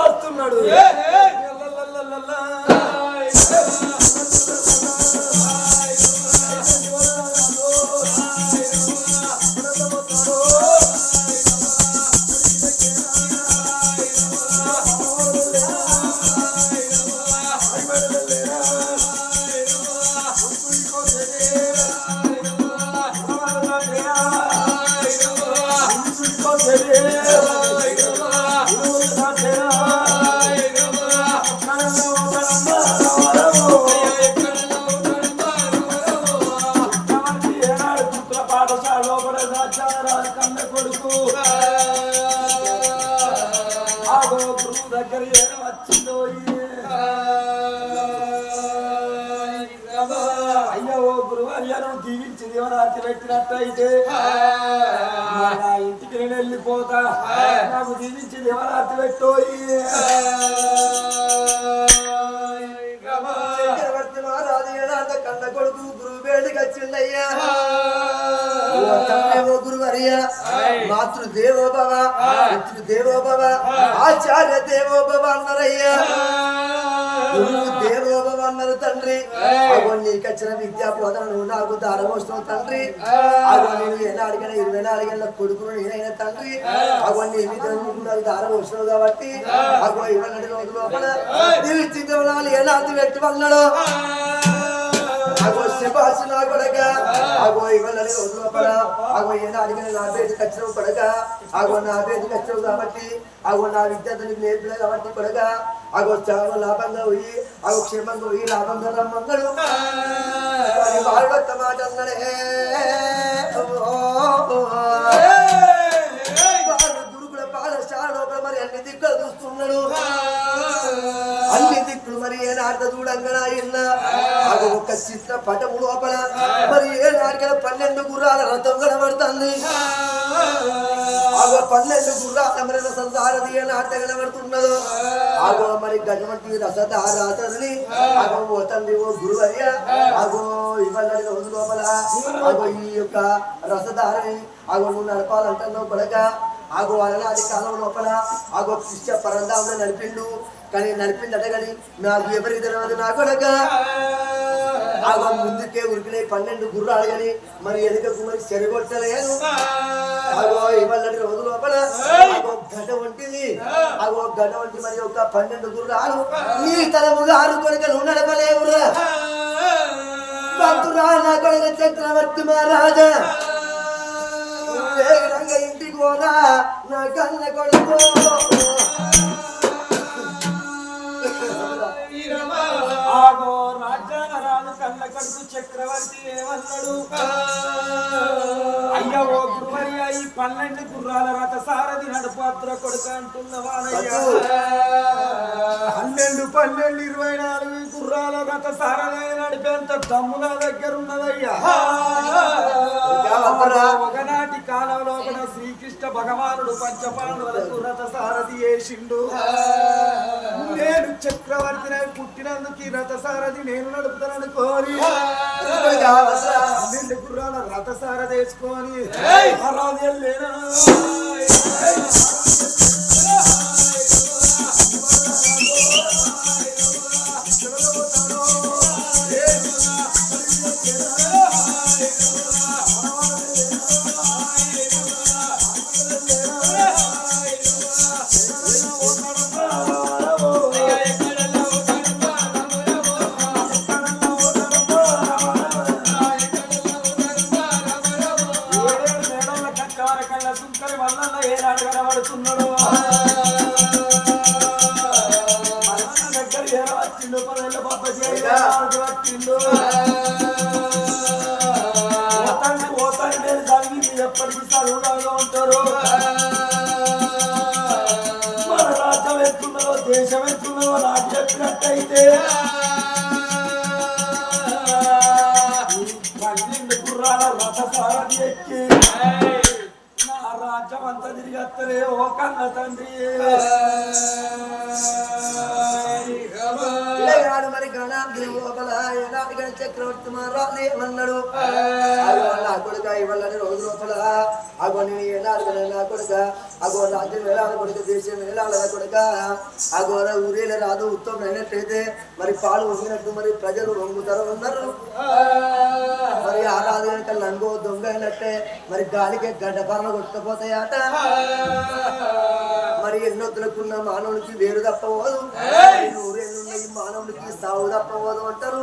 వస్తున్నాడు রে అయ్యను దీవించి దేవరాత్రి పెట్టినట్టయితే నా ఇంటికి నేను వెళ్ళిపోతా. నాకు దీవించి దేవరాత్రి పెట్టోయి. చక్రవర్తి మహారాజు ఏనాట కన్న కొడుకు గురువు వేడికి వచ్చిందయ్యా గురువర్య. మాతృ దేవో భవ పితృ దేవో భవ ఆచార్య దేవో భవ అన్నారయ్యా అన్నారు తండ్రి. అగో నీకు వచ్చిన విద్యా బోధనను నాకు దారమోస్తున్నావు తండ్రి. అగో నేను ఏనాడికైనా ఇరవై నాలుగేళ్ళ కొడుకును నేనైనా తండ్రి. అగో నీ మీద నాకు దారమోస్తున్నావు కాబట్టి అగో ఇరవై రోజుల లోపల. నీవి చిన్నవనాలు ఏనాది పెట్టి వన్నాడు అగో శబాసు నా కొడక అగో ఇవాళ రోజు లోపల. అగో ఏనా అడిగిన నా పేరు ఖచ్చితం కొడక. అగో నా పేరు ఖచ్చితం కాబట్టి అగో నా విద్యార్థులకు నేర్పిన కాబట్టి కొడక. అగో చాలా లాభంగా పోయి అగో క్షేమంగా పోయి లాభంగా రమ్మంగడు వారి వాడొక్క మాట అన్నడే వాడు గురుకుల పాఠశాల లోపల మరి అన్ని దిక్కులు చూస్తున్నాడు అన్ని దిక్కులు మరి ఏ నాట చూడంగా ఇన్న అది ఒక చిత్ర పటము లోపల మరి ఏ నాటికల పన్నెండు గుర్రాల రథం కనబడుతుంది ఆగో పల్లెలు గుర్రాల సంసారది అని ఏ నాట కనబడుతున్నదో ఆగో మరి గజవంతి రసదారాతని ఆగో పోతుంది ఓ గురువర్య ఆగో ఇవాళ రోజు లోపల ఆగో ఈ యొక్క రసదారని ఆగో నువ్వు నడపాలంటున్నావు కొడక ఆగో అలనాటి కాలం లోపల ఆగో శిష్య పరంధాములు నడిపిండు కానీ నడిపిందట కానీ నాకు ఎవరికి తెలియదు నా కొడక. ఆగో ముందుకే ఉరికినాయి పన్నెండు గుర్రాలు కానీ మరి ఎదుకకు మరి చెరగొట్టలేదు అగో ఇవాళ రోజు లోపల. అగో గడ్డ వంటిది. అగో గడ్డ వంటి మరి ఒక పన్నెండు గుర్రాలు. నీ తలముగా ఆరు కొడుక నువ్వు నడపలేవురా నా కొడుక చక్రవర్తి మహారాజా. ఇంటికి పోనా నా కన్న కొడుకు. చక్రవర్తి ఏమన్నాడు? అయ్యా ఓ గురువర్య ఈ పన్నెండు గుర్రాల రథ సారథి నడుపాత్ర కొడుకు అంటున్నవానయ్యా పన్నెండు పన్నెండు ఇరవై నాలుగు గుర్రాల రథ సారథి నడిపేంత దమ్ము నా దగ్గర ఉన్నదయ్యా. ఒకనాటి కాలంలో శ్రీకృష్ణ భగవానుడు పంచపాండవులకు రథ సారథి వేసిండు. చక్రవర్తిని పుట్టినందుకు ఈ రథ సారథి నేను నడుపుతానని కోరి గుర్రాల రథ సారథి వేసుకొని వెళ్ళేనా? ఏడేడు సుంకరి వల్ల ఏనాడు కనబడుతున్నాడు. దగ్గర వచ్చిండు పదేళ్ళ పాప వచ్చిండు. ఓతండి ఓతండి నేను చదివి ఎప్పటికీ చదువులాగా ఉంటారు. మన రాజ్యం ఎత్తున్నదో దేశం ఎత్తున్నదో నాకు చెప్పినట్టయితే అంతా తిరిగి వస్తలే ఓ కన్న తండ్రి. ఏనాడు మరి గణాంగిరి లోపల ఏనాడు గణ చక్రవర్తి మహారాజు ఏమన్నాడు నా కొడుక ఇవ్వాలని రోజు లోపల. అగో నేను ఏనాడు నా కొడుక. అగో రాజ్యం వేలాల కొడుక దేశం వేలాల కొడుక. అగో ఊరేల రాదు ఉత్తమం అయినట్టయితే మరి పాలు వంగినట్టు మరి ప్రజలు వంగుతారు ఉన్నారు మరి ఆ రాజు కనుక లంగో దొంగ అయినట్టే. మరి గాలికి గడ్డ పరలు కొట్టుకుపోతాయట. మరి ఎన్నొద్దులకున్న మానవునికి వేరు తప్పవదు నూరేళ్ళున్న ఈ మానవునికి సావు తప్పవదు అంటారు.